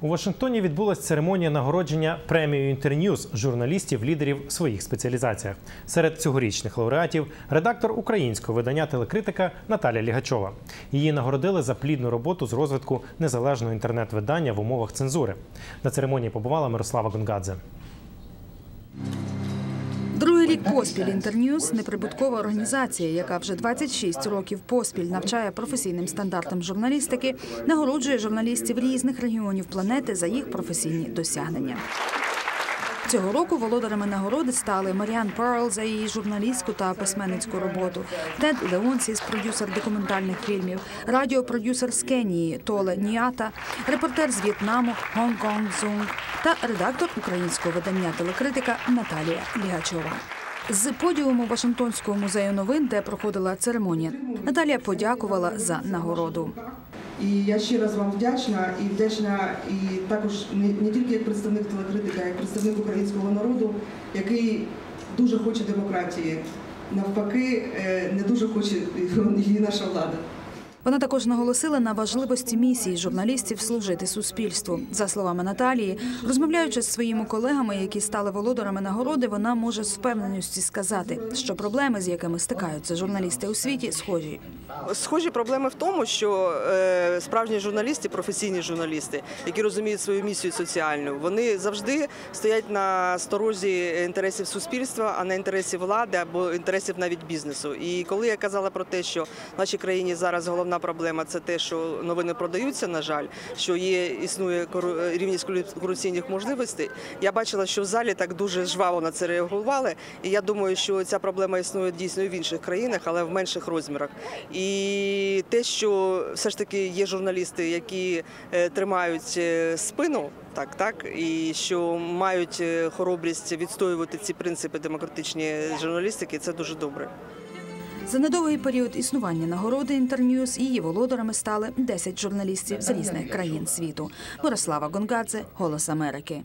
У Вашингтоні відбулася церемонія нагородження премією Інтерньюз журналістів-лідерів в своїх спеціалізаціях. Серед цьогорічних лауреатів редактор українського видання телекритика Наталя Лігачова. Її нагородили за плідну роботу з розвитку незалежного інтернет-видання в умовах цензури. На церемонії побувала Мирослава Гонгадзе. Поспіль Інтерньюз неприбуткова організація, яка вже 26 років поспіль навчає професійним стандартам журналістики, нагороджує журналістів різних регіонів планети за їх професійні досягнення. Цього року володарами нагороди стали Маріан Перл за її журналістську та письменницьку роботу, Тед Леонсіс, продюсер документальних фільмів, радіопродюсер з Кенії Толе Ніата, репортер з В'єтнаму Гонг-Гонг Зунг та редактор українського видання телекритика Наталія Лігачова. З подіуму Вашингтонського музею новин, де проходила церемонія, Наталія подякувала за нагороду. І я ще раз вам вдячна і вдячна і також не, тільки як представник телекритика, а як представник українського народу, який дуже хоче демократії. Навпаки, е, не дуже хоче її наша влада. Вона також наголосила на важливості місії журналістів служити суспільству. За словами Наталії, розмовляючи з своїми колегами, які стали володарами нагороди, вона може з впевненістю сказати, що проблеми, з якими стикаються журналісти у світі, схожі. Схожі проблеми в тому, що е, справжні журналісти, професійні журналісти, які розуміють свою місію соціальну, вони завжди стоять на сторожі інтересів суспільства, а не інтересів влади або інтересів навіть бізнесу. І коли я казала про те, що в нашій країні зараз головна проблема це те, що новини продаються, на жаль, що є існує кору- рівність корупційних можливостей. Я бачила, що в залі так дуже жваво на це реагували. І я думаю, що ця проблема існує дійсно і в інших країнах, але в менших розмірах. І те, що все ж таки є журналісти, які е, тримають е, спину, так, так, і що мають е, хоробрість відстоювати ці принципи демократичні журналістики, це дуже добре. За недовгий період існування нагороди Інтерньюз її володарами стали 10 журналістів з різних країн світу. Мирослава Гонгадзе, Голос Америки.